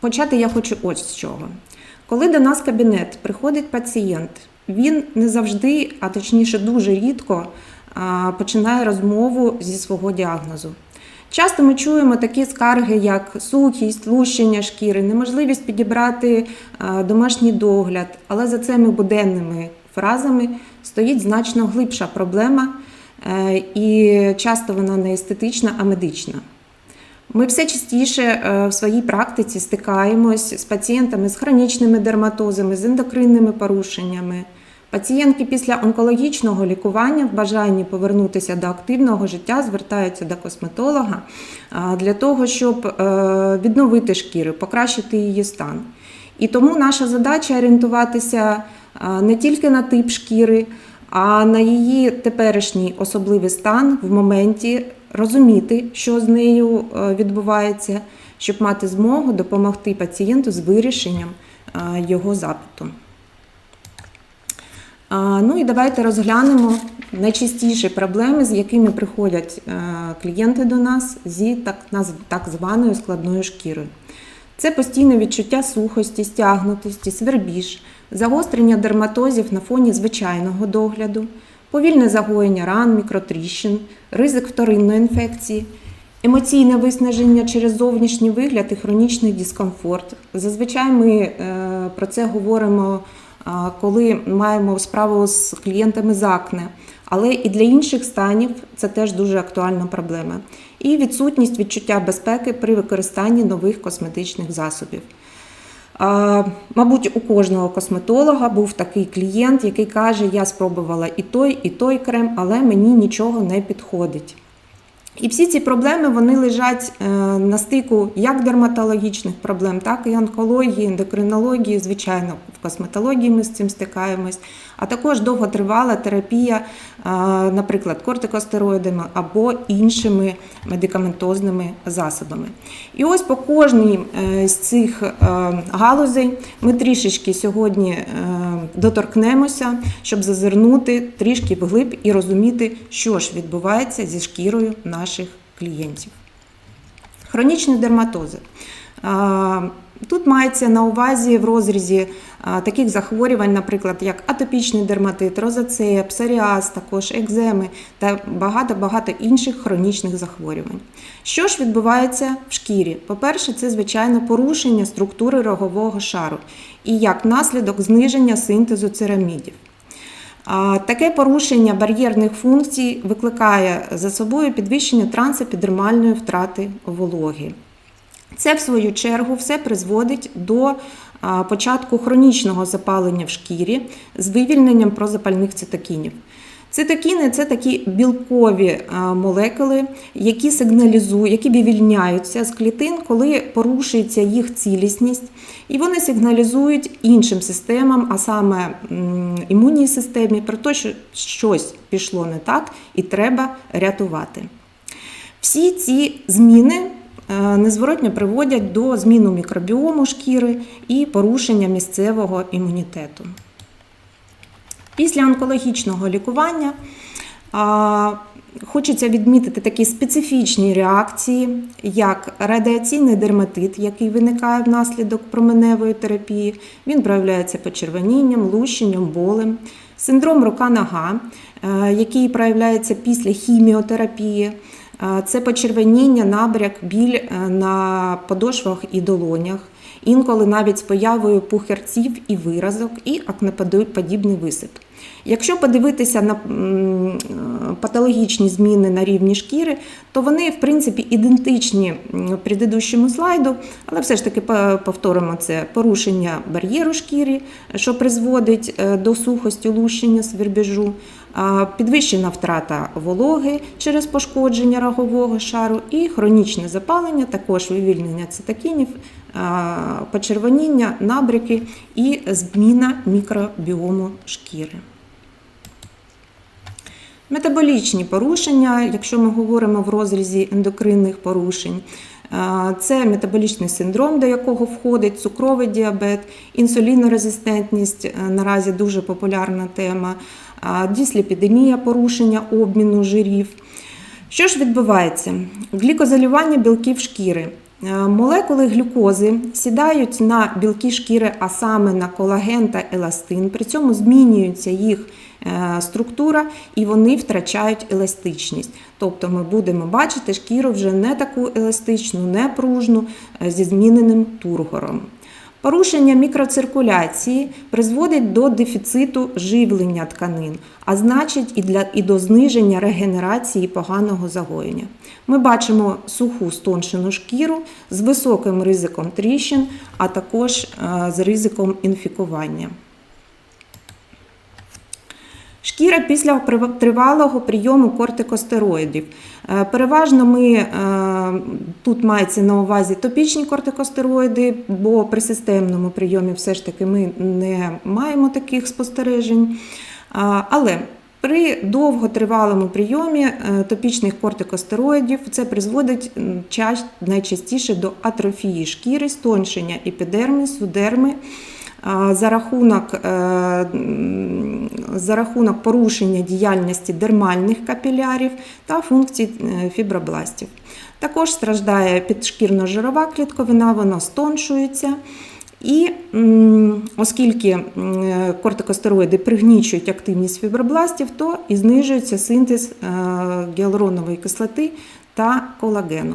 Почати я хочу ось з чого. Коли до нас кабінет приходить пацієнт, він не завжди, а точніше дуже рідко, починає розмову зі свого діагнозу. Часто ми чуємо такі скарги, як сухість, лущення шкіри, неможливість підібрати домашній догляд, але за цими буденними фразами стоїть значно глибша проблема, е, і часто вона не естетична, а медична. Ми все частіше е, в своїй практиці стикаємось з пацієнтами з хронічними дерматозами, з ендокринними порушеннями. Пацієнтки після онкологічного лікування в бажанні повернутися до активного життя звертаються до косметолога для того, щоб е, відновити шкіру, покращити її стан. І тому наша задача орієнтуватися не тільки на тип шкіри, а на її теперішній особливий стан в моменті розуміти, що з нею е, відбувається, щоб мати змогу допомогти пацієнту з вирішенням е, його запиту. Ну і давайте розглянемо найчастіші проблеми, з якими приходять е, клієнти до нас зі так званою складною шкірою. Це постійне відчуття сухості, стягнутості, свербіж, загострення дерматозів на фоні звичайного догляду, повільне загоєння ран, мікротріщин, ризик вторинної інфекції, емоційне виснаження через зовнішній вигляд і хронічний дискомфорт. Зазвичай ми е, про це говоримо, коли маємо справу з клієнтами з акне. Але і для інших станів це теж дуже актуальна проблема. І відсутність відчуття безпеки при використанні нових косметичних засобів. Мабуть, у кожного косметолога був такий клієнт, який каже: Я спробувала і той, і той крем, але мені нічого не підходить. І всі ці проблеми вони лежать е, на стику як дерматологічних проблем, так і онкології, ендокринології. Звичайно, в косметології ми з цим стикаємось, а також довготривала терапія, е, наприклад, кортикостероїдами або іншими медикаментозними засобами. І ось по кожній е, з цих е, галузей ми трішечки сьогодні доторкнемося, щоб зазирнути трішки вглиб і розуміти, що ж відбувається зі шкірою наших клієнтів. Хронічні дерматози. Тут мається на увазі в розрізі таких захворювань, наприклад, як атопічний дерматит, розацея, псоріаз, також екземи та багато-багато інших хронічних захворювань. Що ж відбувається в шкірі? По-перше, це звичайно порушення структури рогового шару і як наслідок зниження синтезу церамідів. Таке порушення бар'єрних функцій викликає за собою підвищення трансепідермальної втрати вологи. Це, в свою чергу, все призводить до початку хронічного запалення в шкірі з вивільненням прозапальних цитокінів. Цитокіни це такі білкові молекули, які сигналізують, які вивільняються з клітин, коли порушується їх цілісність, і вони сигналізують іншим системам, а саме імунній системі, про те, що щось пішло не так і треба рятувати. Всі ці зміни незворотньо приводять до зміну мікробіому шкіри і порушення місцевого імунітету. Після онкологічного лікування хочеться відмітити такі специфічні реакції, як радіаційний дерматит, який виникає внаслідок променевої терапії. Він проявляється почервонінням, лущенням, болем, синдром рука-нога, е, який проявляється після хіміотерапії. Це почервоніння, набряк, біль е, на подошвах і долонях, інколи навіть з появою пухерців і виразок, і акнеподібний висип. Якщо подивитися на е, патологічні зміни на рівні шкіри, то вони, в принципі, ідентичні предыдущому слайду, але все ж таки повторимо це порушення бар'єру шкіри, що призводить е, до сухості, лущення, свербіжу, підвищена втрата вологи через пошкодження рогового шару і хронічне запалення, також вивільнення цитокінів, почервоніння, набряки і зміна мікробіому шкіри. Метаболічні порушення, якщо ми говоримо в розрізі ендокринних порушень, е, це метаболічний синдром, до якого входить цукровий діабет, інсулінорезистентність е, наразі дуже популярна тема, дісліпідемія, порушення обміну жирів. Що ж відбувається? Глікозалювання білків шкіри Молекули глюкози сідають на білки шкіри, а саме на колаген та еластин. При цьому змінюється їх е, структура і вони втрачають еластичність. Тобто ми будемо бачити шкіру вже не таку еластичну, не пружну е, зі зміненим тургором. Порушення мікроциркуляції призводить до дефіциту живлення тканин, а значить і, для, і до зниження регенерації поганого загоєння. Ми бачимо суху стоншену шкіру з високим ризиком тріщин, а також е, з ризиком інфікування. Шкіра після тривалого прийому кортикостероїдів. Е, Переважно ми е, тут мається на увазі топічні кортикостероїди, бо при системному прийомі все ж таки ми не маємо таких спостережень. Але при довготривалому прийомі е, топічних кортикостероїдів це призводить найчастіше до атрофії шкіри, стоншення епідерми, судерми. За рахунок, е, за рахунок порушення діяльності дермальних капілярів та функцій е, фібробластів. Також страждає підшкірно-жирова клітковина, вона стоншується. І оскільки кортикостероїди пригнічують активність фібробластів, то і знижується синтез е, гіалуронової кислоти та колагену.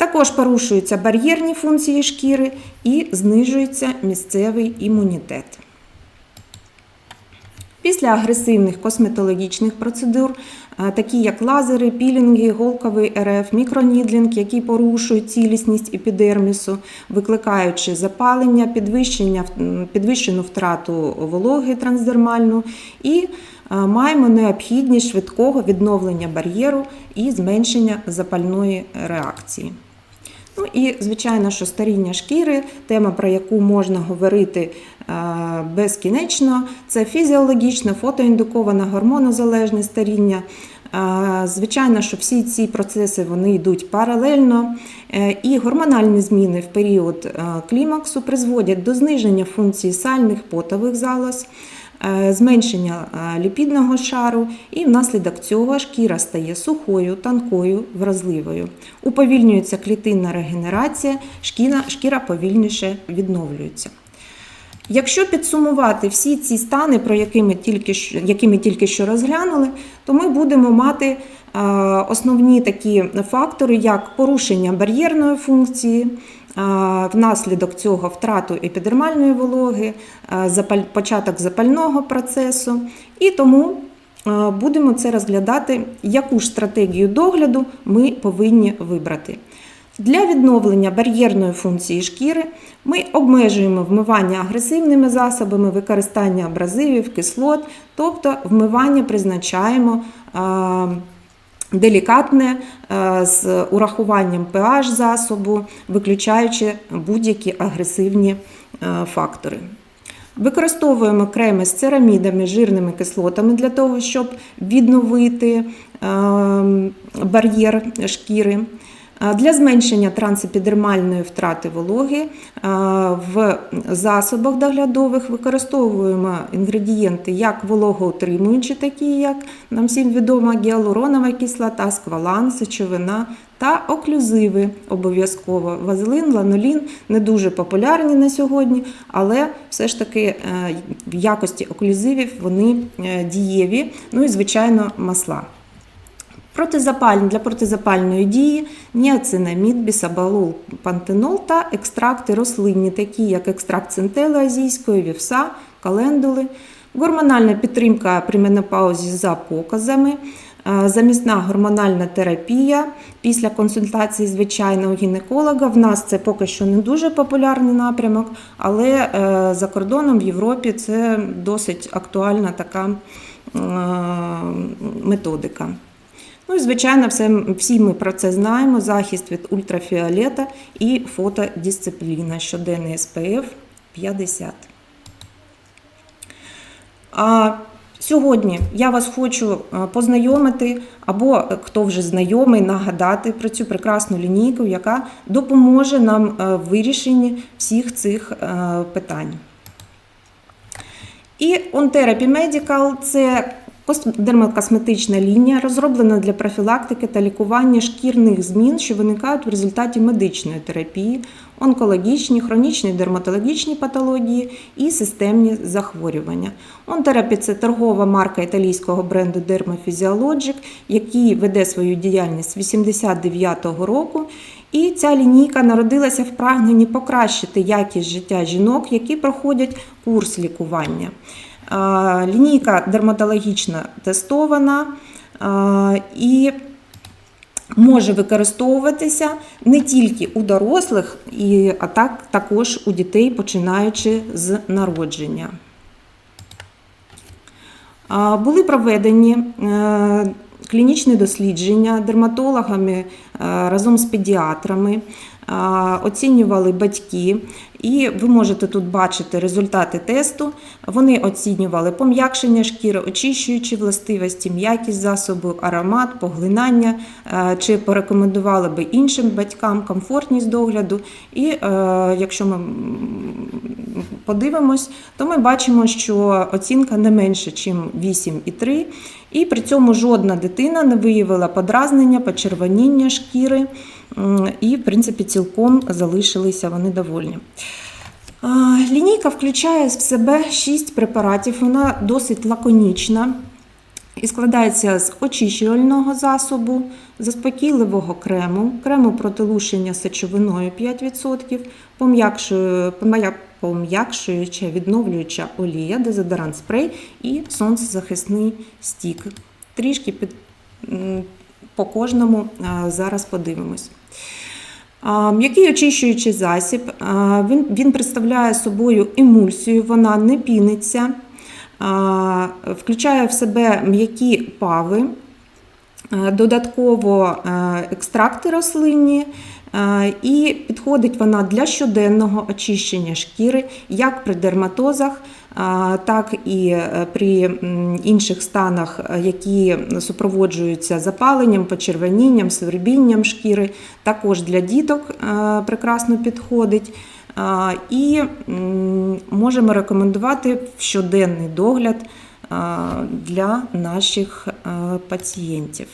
Також порушуються бар'єрні функції шкіри і знижується місцевий імунітет. Після агресивних косметологічних процедур, е, такі як лазери, пілінги, голковий РФ, мікронідлінг, які порушують цілісність епідермісу, викликаючи запалення, підвищення, підвищену втрату вологи трансдермальну і е, маємо необхідність швидкого відновлення бар'єру і зменшення запальної реакції. Ну і звичайно, що старіння шкіри, тема, про яку можна говорити е, безкінечно, це фізіологічне, фотоіндуковане гормонозалежне старіння. Е, Звичайно, що всі ці процеси вони йдуть паралельно, е, і гормональні зміни в період клімаксу призводять до зниження функції сальних потових залоз, зменшення е, ліпідного шару, і внаслідок цього шкіра стає сухою, тонкою, вразливою. Уповільнюється клітинна регенерація, шкіра, шкіра повільніше відновлюється. Якщо підсумувати всі ці стани, про які ми тільки які ми тільки що розглянули, то ми будемо мати е, основні такі фактори, як порушення бар'єрної функції, е, внаслідок цього втрату епідермальної вологи, початок запального процесу. І тому будемо це розглядати, яку ж стратегію догляду ми повинні вибрати. Для відновлення бар'єрної функції шкіри ми обмежуємо вмивання агресивними засобами, використання абразивів, кислот, тобто вмивання призначаємо делікатне е, з урахуванням pH засобу, виключаючи будь-які агресивні е, фактори. Використовуємо креми з церамідами, жирними кислотами для того, щоб відновити е, бар'єр шкіри. Для зменшення трансепідермальної втрати вологи е, в засобах доглядових використовуємо інгредієнти як вологоутримуючі, такі як нам всім відома гіалуронова кислота, сквалан, сечовина та оклюзиви обов'язково. Вазелин, ланолін не дуже популярні на сьогодні, але все ж таки е, в якості оклюзивів вони е, дієві, ну і звичайно масла. Протизапальні для протизапальної дії ніацинамід, бісабалол, пантенол та екстракти рослинні, такі як екстракт центели азійської, вівса, календули, гормональна підтримка при менопаузі за показами, е, замісна гормональна терапія після консультації звичайного гінеколога. В нас це поки що не дуже популярний напрямок, але е, за кордоном в Європі це досить актуальна така е, методика. Ну і звичайно, все, всі ми про це знаємо: захист від ультрафіолета і фотодисципліна, щоденний SPF 50. А сьогодні я вас хочу познайомити, або е, хто вже знайомий, нагадати про цю прекрасну лінійку, яка допоможе нам е, в вирішенні всіх цих е, питань. І Therapy Medical – це Дермокосметична лінія розроблена для профілактики та лікування шкірних змін, що виникають в результаті медичної терапії, онкологічні, хронічні дерматологічні патології і системні захворювання. Онтерапі це торгова марка італійського бренду Dermaphysiologic, який веде свою діяльність з 89-го року. І ця лінійка народилася в прагненні покращити якість життя жінок, які проходять курс лікування. Лінійка дерматологічно тестована і може використовуватися не тільки у дорослих, а так, також у дітей, починаючи з народження. Були проведені е, клінічні дослідження дерматологами е, разом з педіатрами, оцінювали батьки, і ви можете тут бачити результати тесту. Вони оцінювали пом'якшення шкіри, очищуючі властивості, м'якість засобу, аромат, поглинання, е, чи порекомендували би іншим батькам комфортність догляду. І е, якщо ми подивимось, то ми бачимо, що оцінка не менше, ніж 8,3. І при цьому жодна дитина не виявила подразнення, почервоніння шкіри, і, в принципі, цілком залишилися вони довольні. Лінійка включає в себе 6 препаратів, вона досить лаконічна і складається з очищувального засобу, заспокійливого крему, крему проти лущення сечовиною 5%, пом'якшую- пом'якшуюча відновлююча олія, дезодорант спрей і сонцезахисний стік. Трішки під, по кожному зараз подивимось. М'який очищуючий засіб. Він, він представляє собою емульсію, вона не піниться, включає в себе м'які пави, е, додатково е, екстракти рослинні. е, І підходить вона для щоденного очищення шкіри як при дерматозах, так і е, при інших станах, е, які супроводжуються запаленням, почервонінням, свербінням шкіри. Також для діток е, прекрасно підходить. І можемо рекомендувати щоденний догляд для наших пацієнтів.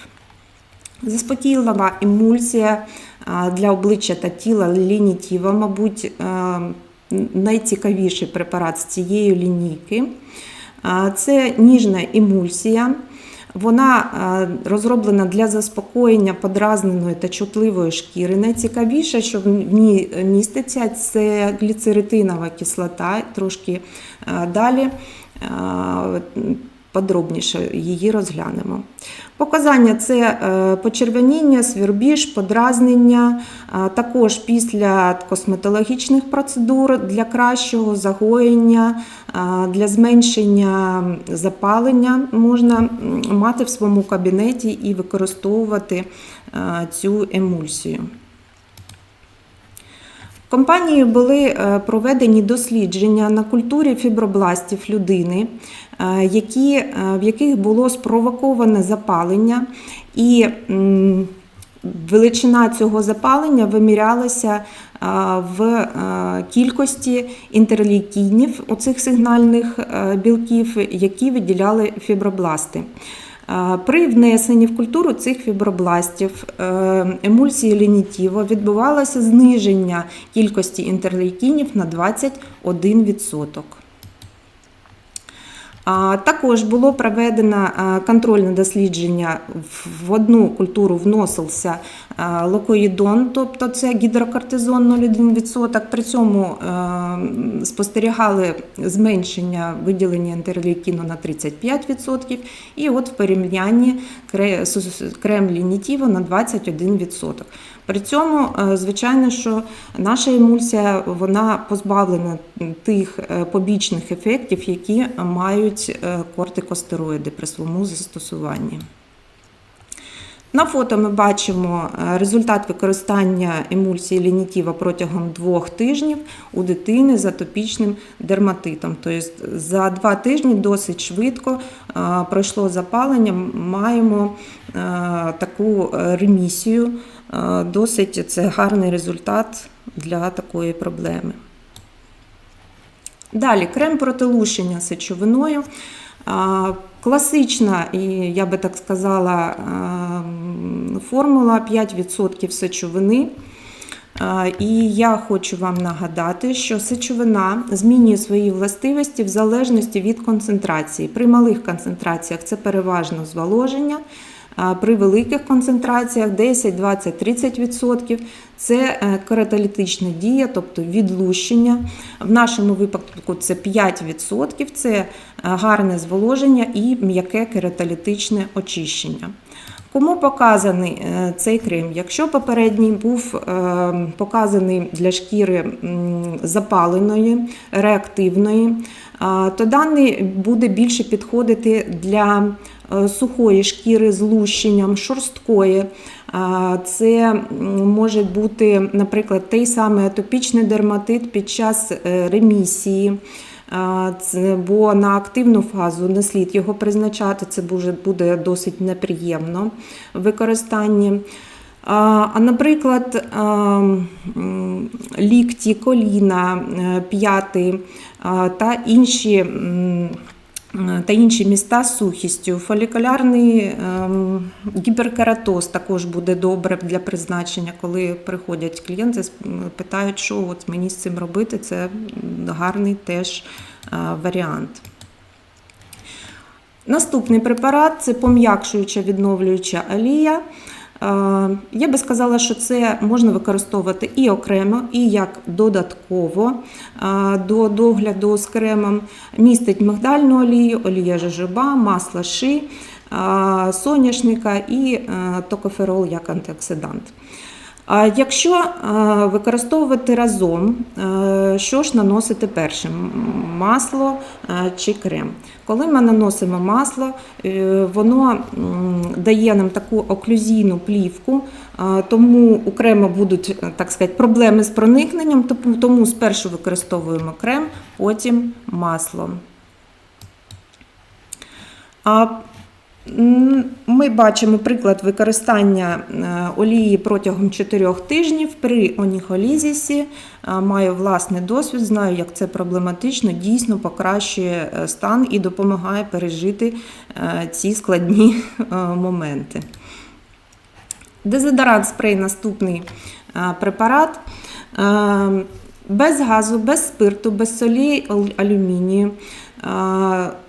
Заспокійлива емульсія для обличчя та тіла лінітіва, мабуть, найцікавіший препарат з цієї лінійки. Це ніжна емульсія. Вона е, розроблена для заспокоєння подразненої та чутливої шкіри. Найцікавіше, що в ній міститься, це гліцеритинова кислота. Трошки е, далі е, подробніше її розглянемо. Показання це е, почервоніння, свірбіж, подразнення, також після косметологічних процедур для кращого загоєння, для зменшення запалення можна мати в своєму кабінеті і використовувати цю емульсію. Компанією були е, проведені дослідження на культурі фібробластів людини, е, які, е, в яких було спровоковане запалення, і величина цього запалення вимірялася в кількості інтерлейкінів, оцих сигнальних білків, які виділяли фібробласти. При внесенні в культуру цих фібробластів е, емульсії лінітіво відбувалося зниження кількості інтерлейкінів на 21%. Також було проведено контрольне дослідження. В- одну культуру вносився локоїдон, тобто це гідрокортизон 0,1%. При цьому спостерігали зменшення виділення інтерлейкіну на 35%. І от в порівнянні крем лінітіво на 21%. При цьому, е, звичайно, що наша емульсія вона позбавлена тих е, побічних ефектів, які мають е, кортикостероїди при своєму застосуванні. На фото ми бачимо е, результат використання емульсії лінітіва протягом двох тижнів у дитини з атопічним дерматитом. Тобто за два тижні досить швидко е, пройшло запалення, маємо е, таку ремісію. Досить це гарний результат для такої проблеми. Далі крем проти лущення сечовиною. Класична, і я би так сказала, ем, формула 5% сечовини. Е, І я хочу вам нагадати, що сечовина змінює свої властивості в залежності від концентрації. При малих концентраціях це переважно зволоження. При великих концентраціях 10, 20, 30% це е, кератолітична дія, тобто відлущення. В нашому випадку це 5%, це е, гарне зволоження і м'яке кератолітичне очищення. Кому показаний е, цей крем? Якщо попередній був показаний для шкіри запаленої, реактивної, то даний буде більше підходити для сухої шкіри з лущенням, шорсткої. Це може бути, наприклад, той самий атопічний дерматит під час е, ремісії. Бо на активну фазу не слід його призначати, це буде, досить неприємно в використанні. А, наприклад, лікті, коліна, е, п'яти та інші. Та інші міста з сухістю. Фолікулярний ем, гіперкератоз також буде добре для призначення, коли приходять клієнти, питають, що от мені з цим робити. Це гарний теж е, варіант. Наступний препарат це пом'якшуюча відновлююча олія. Е, Я би сказала, що це можна використовувати і окремо, і як додатково е, до догляду з кремом. Містить мигдальну олію, олія жижиба, масло ши, е, соняшника і токоферол як антиоксидант. А Якщо е, використовувати разом, е, що ж наносити першим? Масло е, чи крем? Коли ми наносимо масло, воно дає нам таку оклюзійну плівку, тому у крема будуть так сказати, проблеми з проникненням, тому- спершу використовуємо крем, потім масло. Ми бачимо приклад використання е, олії протягом 4 тижнів при оніхолізісі. Е, Маю власний досвід, знаю, як це проблематично, дійсно покращує е, стан і допомагає пережити ці складні моменти. Дезодорант спрей наступний препарат. Без газу, без спирту, без солі ал- алюмінію.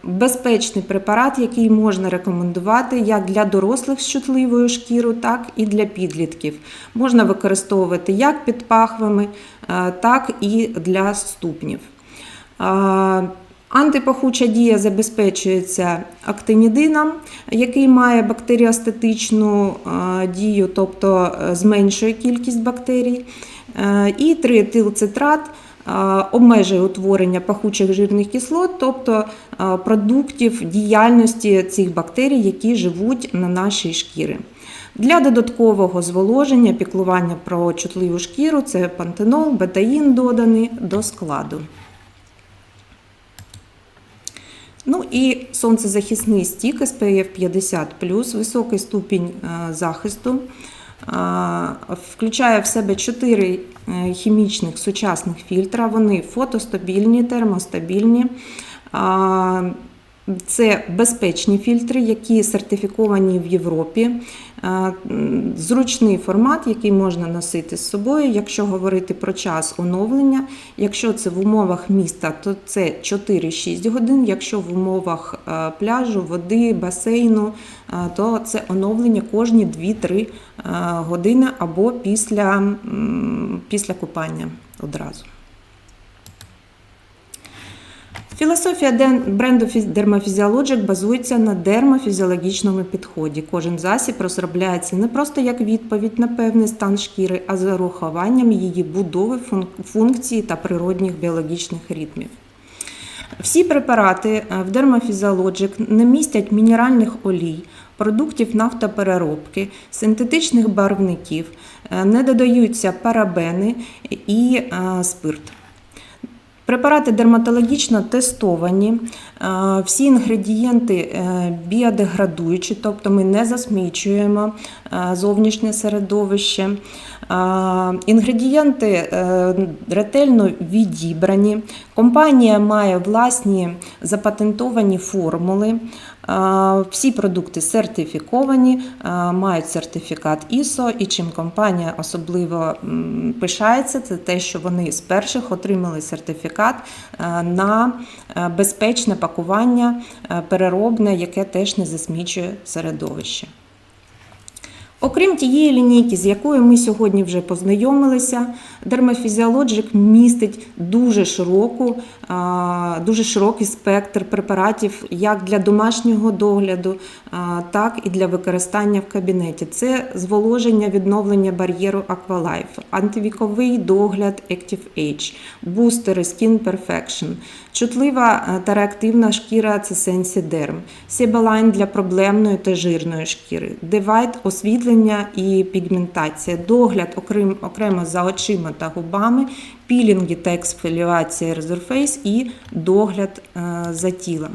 Безпечний препарат, який можна рекомендувати як для дорослих з чутливою шкірою, так і для підлітків. Можна використовувати як під пахвами, е, так і для ступнів. Антипахуча дія забезпечується актинідином, який має бактеріостатичну е, дію, тобто е, зменшує кількість бактерій. І триетилцетрат е, обмежує утворення пахучих жирних кислот, тобто продуктів діяльності цих бактерій, які живуть на нашій шкірі. Для додаткового зволоження, піклування про чутливу шкіру це пантенол, бетаїн доданий до складу. Ну і сонцезахисний стік SPF 50 високий ступінь захисту. Е, Включає в себе 4 хімічних сучасних фільтра. Вони фотостабільні, термостабільні. Це безпечні фільтри, які сертифіковані в Європі. Е, Зручний формат, який можна носити з собою. Якщо говорити про час оновлення, якщо це в умовах міста, то це 4-6 годин. Якщо в умовах е, пляжу, води, басейну, е, то це оновлення кожні 2-3 е, години або після, після купання одразу. Філософія бренду Dermaphysiologic базується на дермофізіологічному підході. Кожен засіб розробляється не просто як відповідь на певний стан шкіри, а з урахуванням її будови, функції та природних біологічних ритмів. Всі препарати е, в Dermaphysiologic не містять мінеральних олій, продуктів нафтопереробки, синтетичних барвників, е, не додаються парабени і е, спирт. Препарати дерматологічно тестовані, е, всі інгредієнти е, біодеградуючі, тобто ми не засмічуємо е, зовнішнє середовище. Інгредієнти ретельно відібрані. Компанія має власні запатентовані формули. Всі продукти сертифіковані, мають сертифікат ISO, і чим компанія особливо пишається, це те, що вони з перших отримали сертифікат на безпечне пакування переробне, яке теж не засмічує середовище. Окрім тієї лінійки, з якою ми сьогодні вже познайомилися, Dermaphysiologic містить дуже широку, дуже широкий спектр препаратів як для домашнього догляду, так і для використання в кабінеті. Це зволоження, відновлення бар'єру Aqualife, антивіковий догляд Active Age, бустери Skin Perfection, чутлива е, та реактивна шкіра це Sensiderm, Сібалайн для проблемної та жирної шкіри, Divide – освітлення і пігментація, догляд окрем, окремо за очима та губами, пілінги та ексфоліація Resurface і догляд е, за тілом.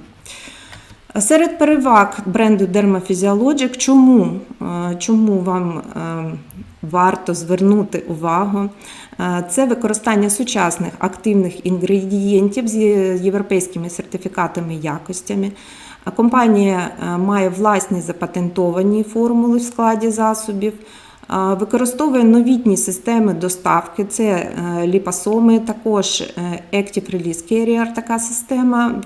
Серед переваг бренду Dermaphysiologic, чому, е, чому вам варто звернути увагу? Е, Це використання сучасних активних інгредієнтів з європейськими сертифікатами якостями. Компанія е, має власні запатентовані формули в складі засобів. Використовує новітні системи доставки, це е, ліпасоми, також е, Active Release Carrier, така система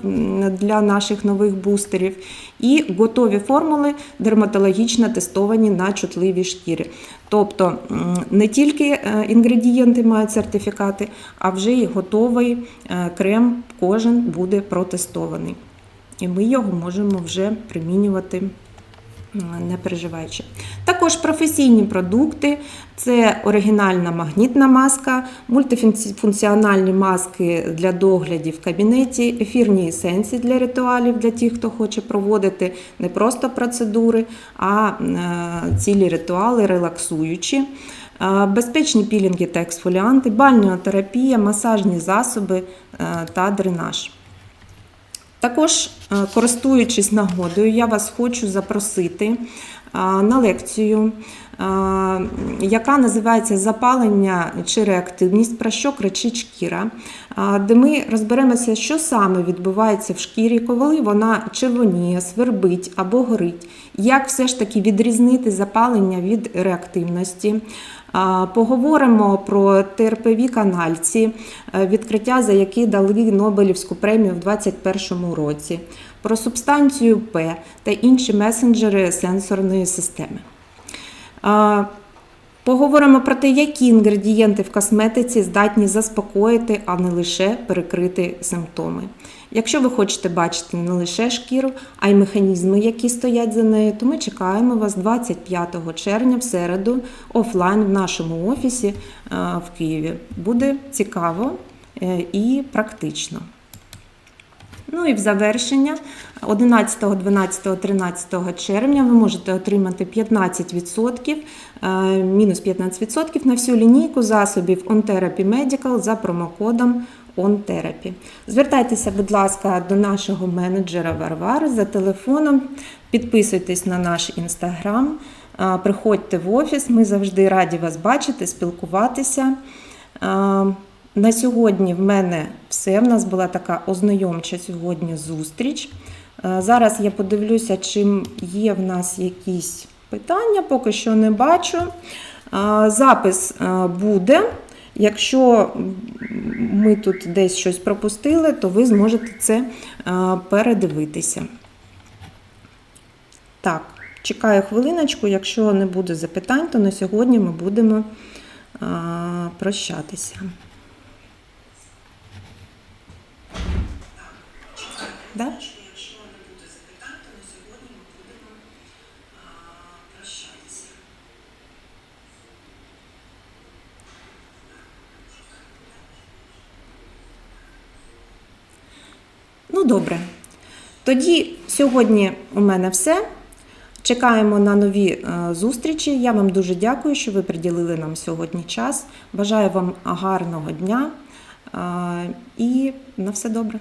для наших нових бустерів, і готові формули дерматологічно тестовані на чутливі шкіри. Тобто не тільки е, інгредієнти мають сертифікати, а вже і готовий крем кожен буде протестований. І ми його можемо вже примінювати не переживаючи. Також професійні продукти це оригінальна магнітна маска, мультифункціональні маски для доглядів в кабінеті, ефірні есенції для ритуалів для тих, хто хоче проводити не просто процедури, а е, цілі ритуали релаксуючі. Е, Безпечні пілінги та ексфоліанти, бальнеотерапія, масажні засоби е, та дренаж. Також, е, користуючись нагодою, я вас хочу запросити на лекцію, яка називається Запалення чи реактивність, про що кричить шкіра, де ми розберемося, що саме відбувається в шкірі, коли вона червоніє, свербить або горить, як все ж таки відрізнити запалення від реактивності. Поговоримо про ТРПВ канальці, відкриття, за які дали Нобелівську премію в 2021 році, про субстанцію П та інші месенджери сенсорної системи. Поговоримо про те, які інгредієнти в косметиці здатні заспокоїти, а не лише перекрити симптоми. Якщо ви хочете бачити не лише шкіру, а й механізми, які стоять за нею, то ми чекаємо вас 25 червня в середу офлайн в нашому офісі в Києві. Буде цікаво е, і практично. Ну і в завершення 11, 12, 13 червня ви можете отримати 15%, е, мінус 15% на всю лінійку засобів On Therapy Medical за промокодом OnTherapy. Звертайтеся, будь ласка, до нашого менеджера Варвари за телефоном, підписуйтесь на наш інстаграм, е, приходьте в офіс, ми завжди раді вас бачити, спілкуватися. На сьогодні в мене все. В нас була така ознайомча сьогодні зустріч. Е, Зараз я подивлюся, чи є в нас якісь питання, поки що не бачу. Е, Запис е, буде. Якщо ми тут десь щось пропустили, то ви зможете це передивитися. Так, чекаю хвилиночку. Якщо не буде запитань, то на сьогодні ми будемо прощатися. Да? Якщо не буде запитань, то на сьогодні ми будемо прощатися. Ну, добре. Тоді сьогодні у мене все. Чекаємо на нові е, зустрічі. Я вам дуже дякую, що ви приділили нам сьогодні час. Бажаю вам гарного дня е, і на все добре.